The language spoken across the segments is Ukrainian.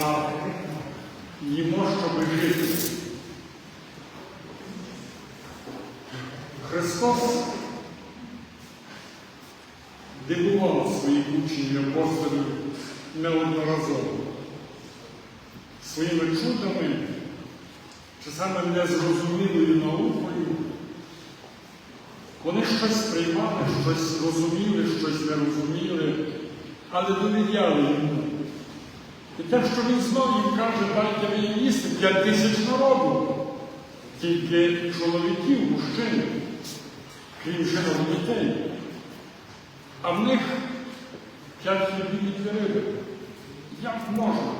а їмо, щоб жити. Христос дивував своїх учнів апостолів неодноразово своїми чудами, часами незрозумілою наукою. Вони щось сприймали, щось розуміли, щось не розуміли, але довіряли йому. І те, що він знову їм каже, дайте мені їсти п'ять тисяч народу, тільки чоловіків, мужчин, крім жінок дітей. А в них п'ять хлібів і дві. Як можна?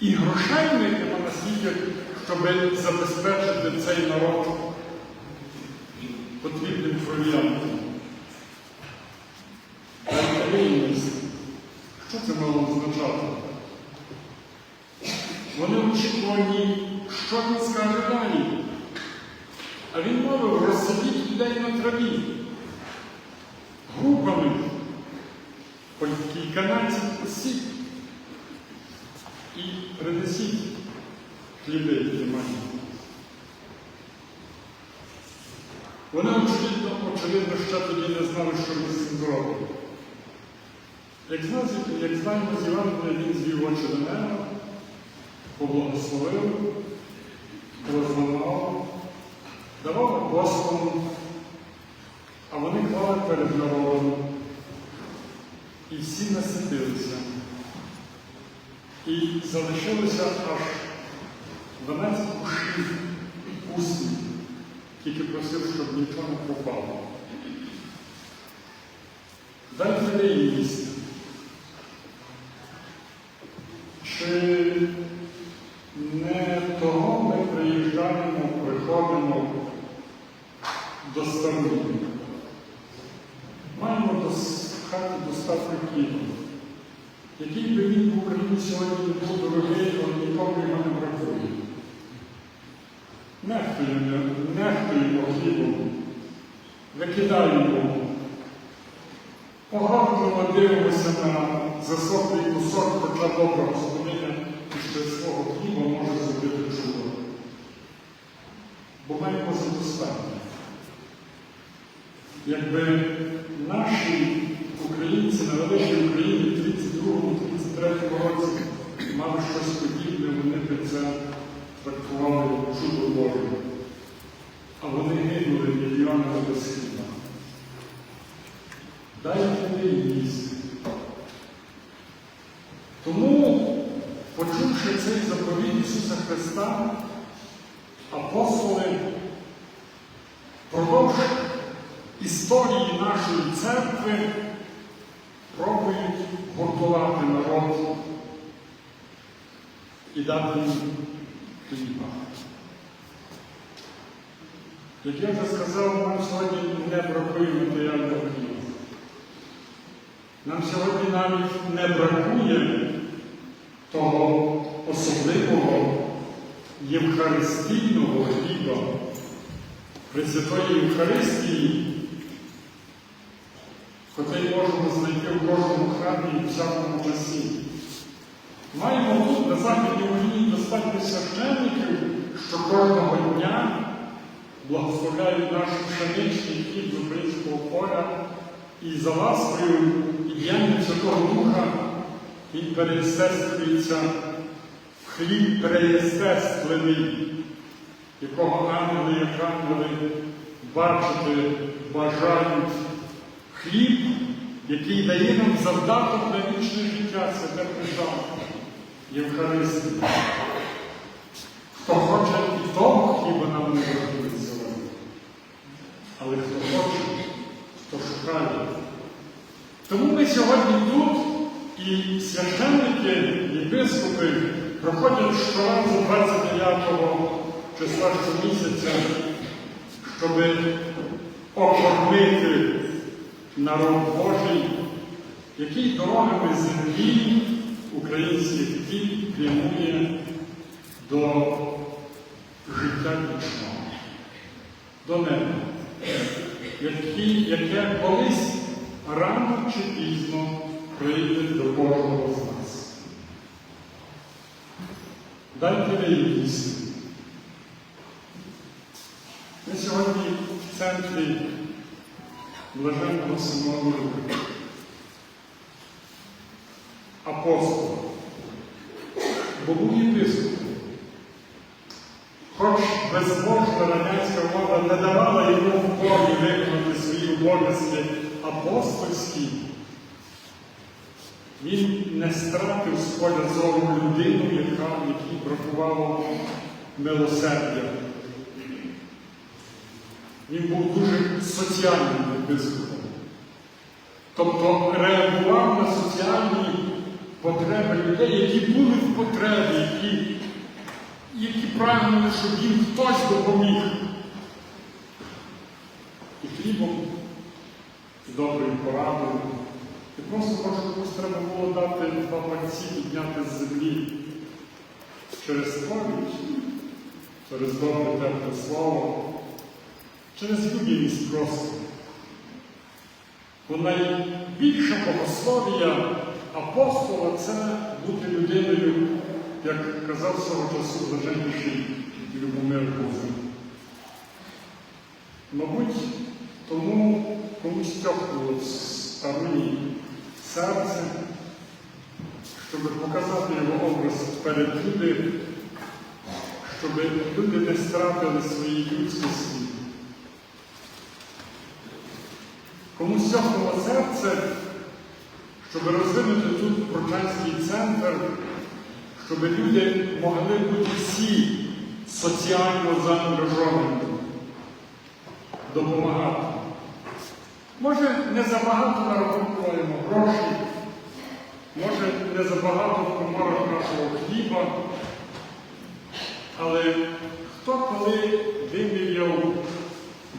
І грошей в них нема щоб забезпечити цей народ потрібним провіантом. Дальневільність. Що це мало означати? Вони очікувані, що він скаже далі. А він мовив, розсадіть людей на траві, групами, по кільканадцять осіб і принесіть хліби, які мають. Вони очевидно, очевидно ще тоді не знали, що вони з цим зробили. Як, знаємо з Євангелія, він звів очі до неба, поблагословив, розламав, давав апостолам, а вони клали перед народом. І всі наситилися. І залишилося аж 12 кушів пусті, тільки просив, щоб нічого не пропало. Дайте де їсти. Чи не того ми приїжджаємо, приходимо до старої? Маємо до хати достатньо хліба. Який би він в Україні сьогодні не був дорогий, але нікому його не бракує. Нехтуємо, нехтуємо хлібом, викидаємо. Погавно дивимося на засохлий кусок, хоча добра господиня, і що свого хліба може зробити чудо. Бо маємо задостатньо. Якби наші українці на великій Україні в 32-33 році мали щось подібне, вони б це трактували чудо Боже. А вони гинули мільйонами без хліба. Дайте мені їсти. Тому, почувши цей заповідь Ісуса Христа, апостоли продовж історії нашої церкви пробують готувати народ і дати їм хліба. Як я вже сказав, нам сьогодні не бракує матеріального хліба. Нам сьогодні навіть не бракує того особливого євхаристійного хліба, Пресвятої Євхаристії, котрий можемо знайти в кожному храмі і всякому часі. Маємо тут на Західній Україні достатньо священників, що кожного дня благословляють наш пшеничний хліб з українського поля і за ласкою і діянням Святого Духа він переєстествується в хліб переєстествлений, якого ангели, як ангели бачити бажають. Хліб, який дає нам завдаток на вічне життя, святе прижав, Євхаристія. Хто хоче і того хліба нам не сьогодні. Але хто хоче, хто шукає. Тому ми сьогодні тут і священники, і біскупи проходять щоразу 29 числа щомісяця, щоб окормити народ Божий, який дорогами землі українських дій прямує до життя вічного, до неба, яке колись рано чи пізно прийде до кожного з нас. Дайте ви. Ми сьогодні в центрі блаженного Симона Люка, апостола, бо був єпископом. Хоч безбожна радянська влада не давала йому обов'язки апостольські, він не стратив з поля зору людину, яка, якій бракувало милосердя. Він був дуже соціальним епископом. Тобто реагував на соціальні потреби людей, які були в потребі, які, які прагнули, щоб їм хтось допоміг. І хлібом, доброю порадою. І просто може комусь треба було дати два пальці підняти з землі через сповідь, через добре тепле слово, через людяність просто. Бо найбільша богослов'я апостола це бути людиною, як казав свого часу блаженніший Любомир Бузин. Мабуть, тому комусь тьохнуло в старині серце, щоб показати його образ перед люди, щоб люди не стратили свої людськості. Комусь тьохнуло серце, щоб розвинути тут Прочанський центр, щоб люди могли бути всі соціально заангажовані, допомагати. Може, не забагато нараховуємо грошей, може, не забагато в коморах нашого хліба, але хто коли виміряв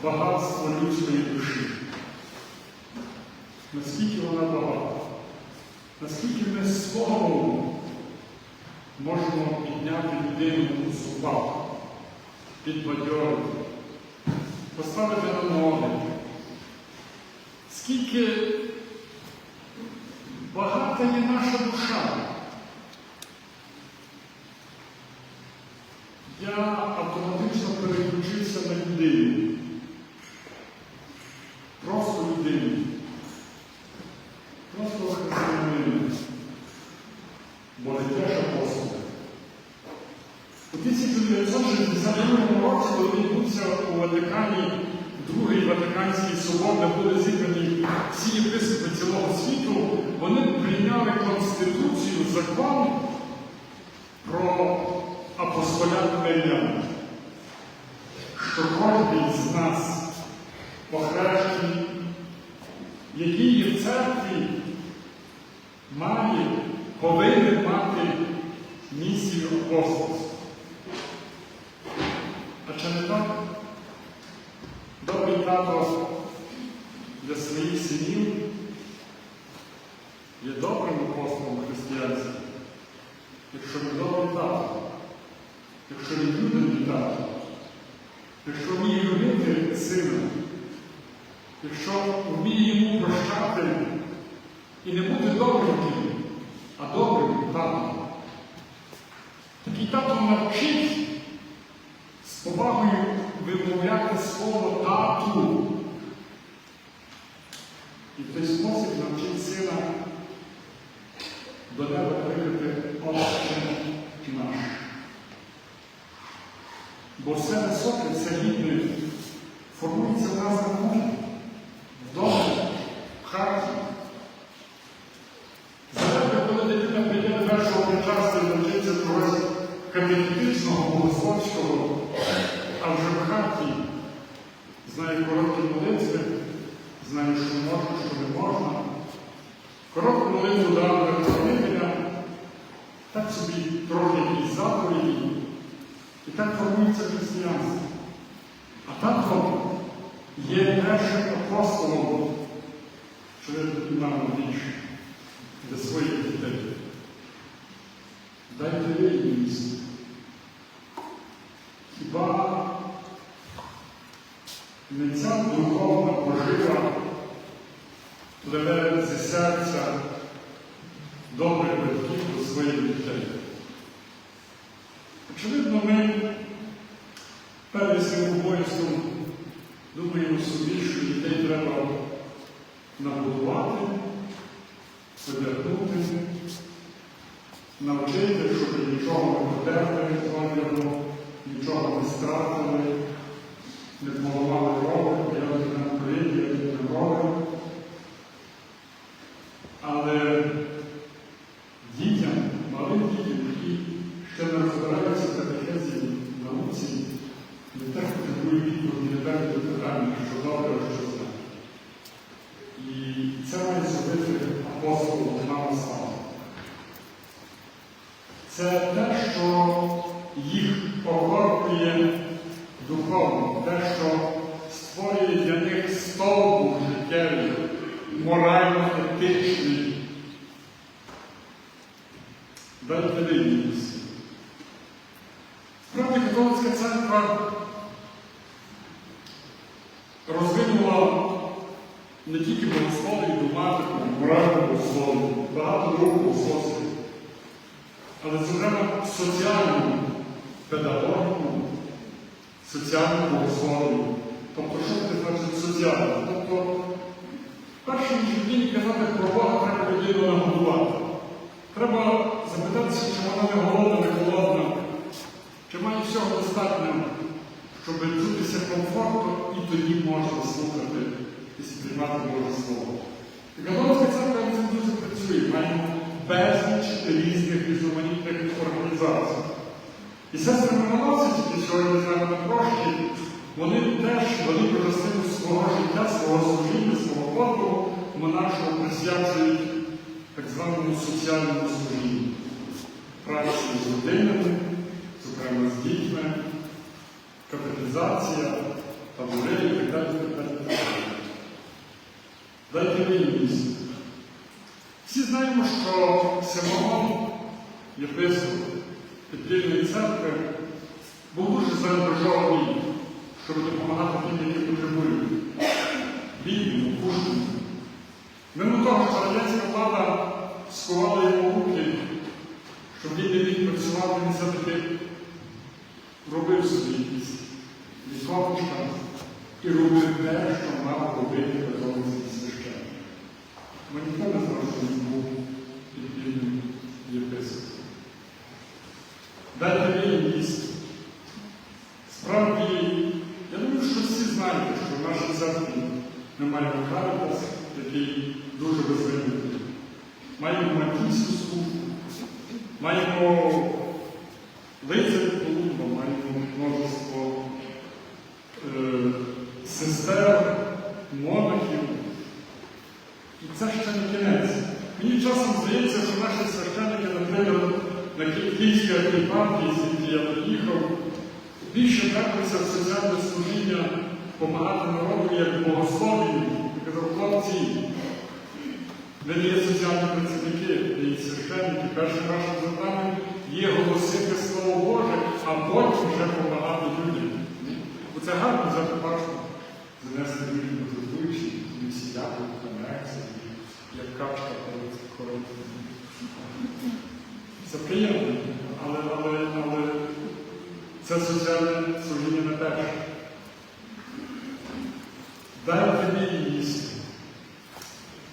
багатство людської душі? Наскільки вона багата? Наскільки ми словом можемо підняти людину у зубах, підбадьорити, поставити на ноги? Скільки багата є наша душа. Я автоматично переключився на людину. Просто людину. Просто не теж апостоли. У 1962 році, відбувся у Ватикані Другий Ватиканський собор, де були зібрані всі єпископи цілого світу, вони прийняли Конституцію, закон про апостолят Мирян, що кожен з нас похрещений, який є в церкві, має, повинен мати місію апостольства. А чи не так? Добрий тато для своїх синів є добрим апостолом християнським. Якщо не добрий тато, якщо не людяний тато, якщо вміє любити сина, якщо вміє йому прощати і не бути добрим, а добрим татом. Такий тато навчить з повагою вимовляти слово тату. Спосіб навчить сина до неба кликати Отче наш. Бо все високе, все рідне формується в нас на мові, вдома, в хаті. Зараз, коли дитина прийде першого причастя і навчиться чогось катехітичного, богословського, а вже в хаті знає короткі молитви, знає, що можна, що не можна. Коротку молитву дали Хранителя, так собі трохи якісь заповіді, і так формується християнство. А тато є першим апостолом, що нам більше для своїх дітей. Дайте вільність. Хіба своїх дітей? Очевидно, ми перед цим обов'язком думаємо собі, що дітей треба набудувати, одягнути, навчити, щоб нічого не потерпли одягу, нічого не стратили, не поламали роги, як на коліні, як на роги. Але дітям, малим дітям, які ще не розбираються в катехезі науці, не так потребують відповіді на певні питання, що добре, а що зле. І це має зробити апостол нам сам. Це те, що їх охоплює духовно, те, що створює для них стовбур життєвий, морально-етичний. Вільність. Справді католицька церква розвинула не тільки богослов'я і догматику, моральну богослов'я, багато других богослов'я, але, зокрема, соціальну педагогіку, соціальну богослов'я. Тобто, що це значить соціально? Тобто, перше ніж людині казати про Бога, треба людину нагодувати. Треба запитатися, чи вона не голодна, не голодна, чи має всього достатньо, щоб чутися комфортно, і тоді можна слухати і сприймати Боже Слово. І католицька церква цим дуже працює, безліч різних різноманітних організацій. І сестри Мироносиці, які сьогодні з нами на вони теж велику частину свого життя, свого служіння, свого подвигу монашого присвячують так званому соціальному служінню. Праці з родинами, зокрема з дітьми, капіталізація, табори і так далі. Дайте вільність. Всі знаємо, що Симон, єпископ Підпільної церкви, був дуже заангажований, щоб допомагати тим, які потребують. Бідним, кушним. Мимо того, що радянська влада скувала йому руки, щоб він не міг працювати, він все-таки робив собі якісь військовичка і робив те, що мав робити священник. Ми знав, що він був підпільним єпископом. Дайте вільність. Справді, я думаю, що всі знаєте, що в нашій церкві ми маємо Каритас, який дуже розвинутий. Маємо Матійську службу, маємо лицарів Колумба, маємо множество е, сестер, монахів. І це ще не кінець. Мені часом здається, що наші священники, наприклад, на Київській епархії, звідки я приїхав, більше трапилися в соціальне служіння народу як богослов'ю. Я казав, хлопці, не є соціальні працівники, ви є священники. Першим вашим завданням є голосити Слово Боже, а потім вже допомагати людям. Бо це гарно взяти пачку, занести людям готуючи, і всі дякують, конекції, як качка перед коробкою. Це приємно, але, але, але це соціальне служіння не перше. Дайте вільність.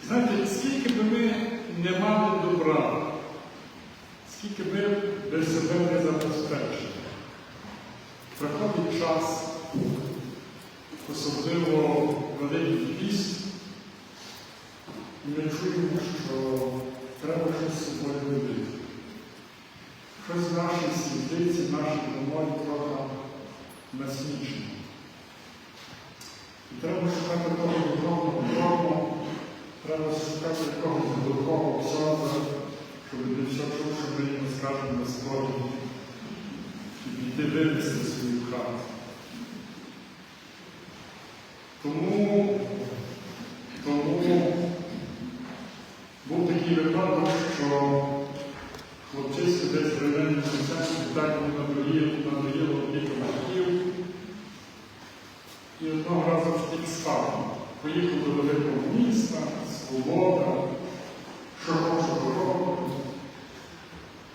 Знаєте, скільки би ми не мали добра, безвинне забезпечення. Приходить час, особливо великий піст, і ми чуємо, що треба щось з собою робити. Щось в нашій світлиці, в нашій домові трохи насмішно. І треба шукати того духовного дому, треба шукати якогось духовного ксьонза, щоб не все чув, що ми йому скажемо на сході, і піти вивезти свою хату. Тому, тому був такий випадок, що хлопчисько десь в районі так надоїло, надоїло опіка батьків. І одного разу в хати. Поїхав до великого міста, свобода, що року,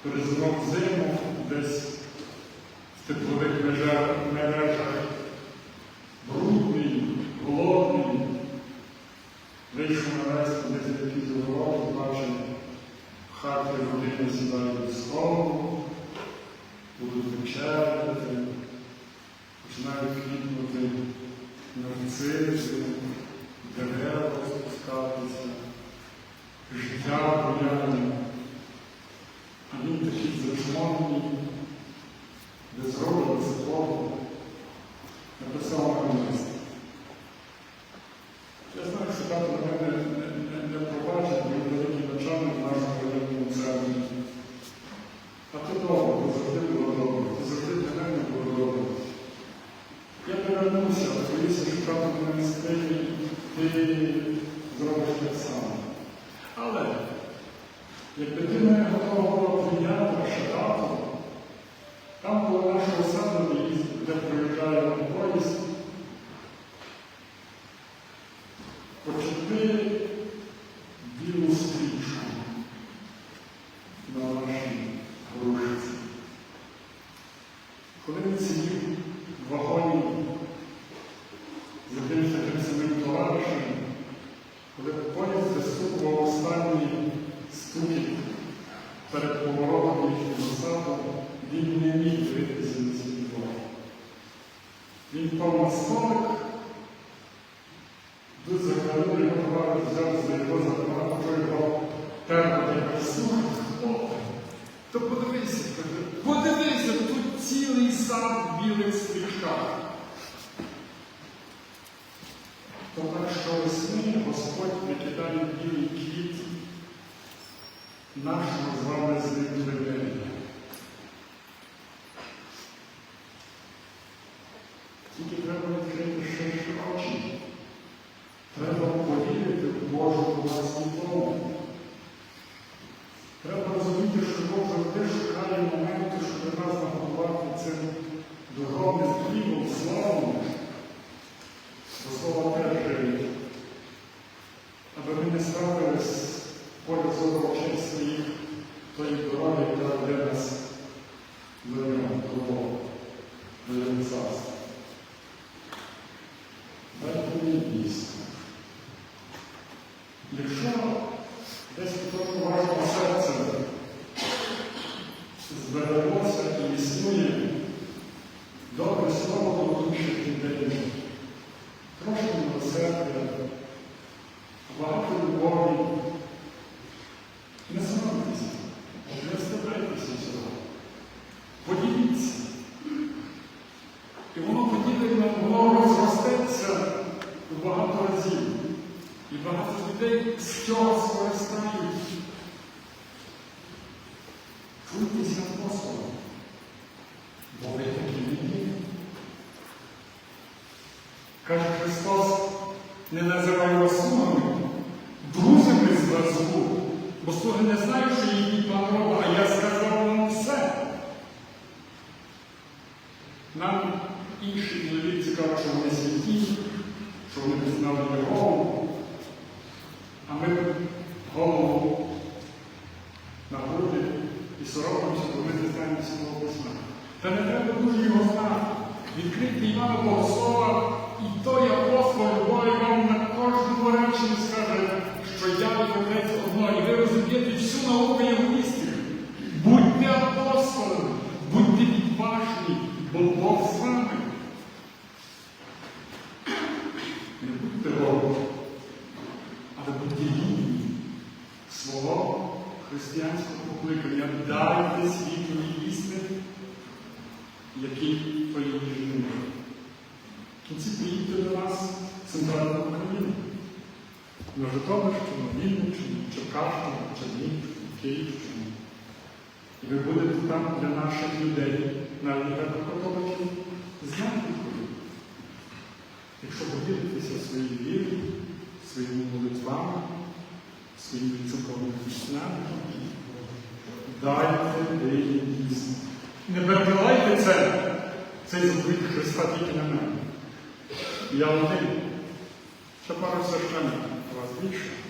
перезимав зиму десь в теплових мережах, мережах, брудний, голодний, вийшов на весь десь якийсь дорогу, бачив, в хаті родини сідають до столу, будуть вечеряти, починають квітнути нарциси, дерева спускатися, життя бояне. А він такий зачмонений, без роду, без слова, написав на лист. Я знаю, що тато на мене не, не, не пробачить, він великий начальник нашого районному центрі. А то добре, то завжди було добре, то завжди для мене було добре. Я повернувся, боюся, що тато мене не стиє, і ти зробиш так само. Але якби ти мене готова була прийняти, ще тато, там було наше осаду, де проїжджає поїзд, почути білу стрічку на нашій рушиці. Коли він сидів в вагоні з якимось таким самим товаришем, коли поїзд заступував останній стукіт перед поворотом їхнього саду, він не міг дивитися на свій двор. Він впав на столик, тут заглянули його товариш, взяв за його за що його терпати слухай, о, подивися, подивися, тут цілий сад білих стрічках. По що весни Господь викидає білий квіт нашого з вами з примирення. Тільки треба відкрити ширші очі. Треба повірити в Божу власну дому. Треба розуміти, що Бог завжди шукає моменти, щоб нас нагодувати цим духовним хлібом, словом. Бо слово теж живить. Поряд з очей своїх тої дороги, яка веде нас до нього, до царства. Дайте мені дійсно. Якщо десь куточку вашого серця збереглося і існує добре слово до душі людей, трошки милосердя, багато любові, не соромтеся, не стидайтеся цього. Поділіться. І воно поділення, воно розростеться в багато разів. І багато людей з цього скористають. Чуйтеся апостолом, бо ви такі вільні. Каже Христос, не називай вас слугами, друзями зв'язку, бо слуги не знають, що їхній пан робить, а я сказав вам все. Нам інші чоловіки кажуть, що вони святі, що вони пізнали Його, а ми голову на груди і соромимося, бо ми не знаємо цього письма. Та не треба дуже його знати. Відкрити Івана Богослова, і той апостол любові вам на кожному реченні скаже, що я і отець одно, і ви розумієте всю науку євангелістів. Будьте апостолами, християнського покликання. Дайте світу їсти, який твої жінки. В кінці приїдьте до нас центральна Україна. На Житомирщину, Черкащину, Чернігівщину, Київщину. І ви будете там для наших людей, навіть греко-католиків, знати Україну. Якщо поділитеся своєю вірою, своїми молитвами, своїми церковними піснами, дайте їм їсти. Не перебивайте це, цей заповідь Христа тільки на мене. Я один. Ще пару священників, а вас більше.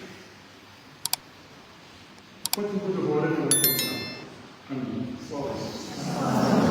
Conte-me, eu vou a tua atenção. Amém. Só isso.